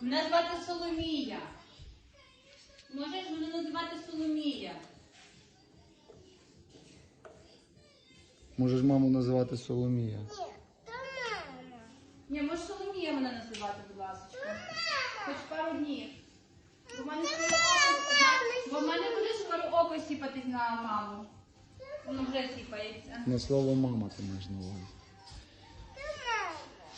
Мене звати Соломія. Можеш мене називати Соломія? Можеш маму називати Соломія. Ні. Можеш Соломія мене називати, будь ласка. Хоч пару днів. Бо в мене скоро око- бо в мене буде скоро око сіпатись на маму. Воно вже сіпається. На слово мама ти маєш на увазі.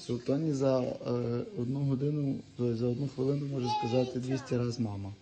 Султані за е, одну годину, за одну хвилину може сказати 200 разів мама.